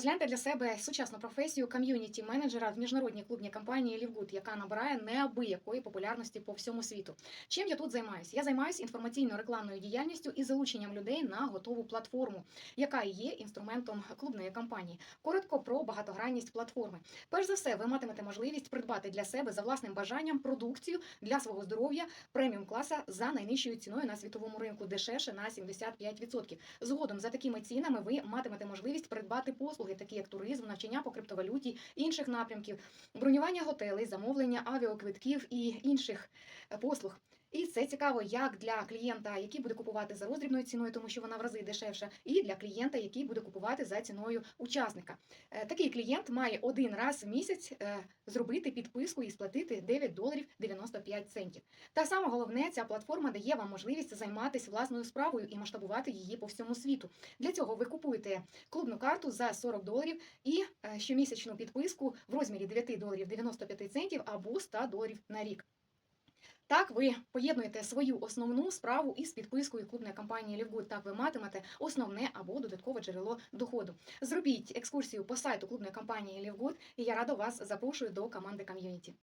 Розгляньте для себе сучасну професію ком'юніті менеджера в міжнародній клубній компанії Лівгуд, яка набирає неабиякої популярності по всьому світу. Чим я тут займаюся? Я займаюся інформаційно-рекламною діяльністю і залученням людей на готову платформу, яка є інструментом клубної кампанії. Коротко про багатогранність платформи. Перш за все, ви матимете можливість придбати для себе за власним бажанням продукцію для свого здоров'я преміум класа за найнижчою ціною на світовому ринку, дешевше на 75%. Згодом за такими цінами ви матимете можливість придбати послуги, такі як туризм, навчання по криптовалюті, інших напрямків, бронювання готелей, замовлення авіаквитків і інших е, послуг. І це цікаво як для клієнта, який буде купувати за роздрібною ціною, тому що вона в рази дешевша, і для клієнта, який буде купувати за ціною учасника. Е, Такий клієнт має один раз в місяць е, зробити підписку і сплатити 9 доларів 95 центів. Та саме головне, ця платформа дає вам можливість займатися власною справою і масштабувати її по всьому світу. Для цього ви купуєте клубну карту за 40 доларів і е, щомісячну підписку в розмірі 9 доларів 95 центів або 100 доларів на рік. Так, ви поєднуєте свою основну справу із підпискою клубної компанії Лівгуд. Так ви матимете основне або додаткове джерело доходу. Зробіть екскурсію по сайту клубної компанії Лівгуд, і я радо вас запрошую до команди ком'юніті.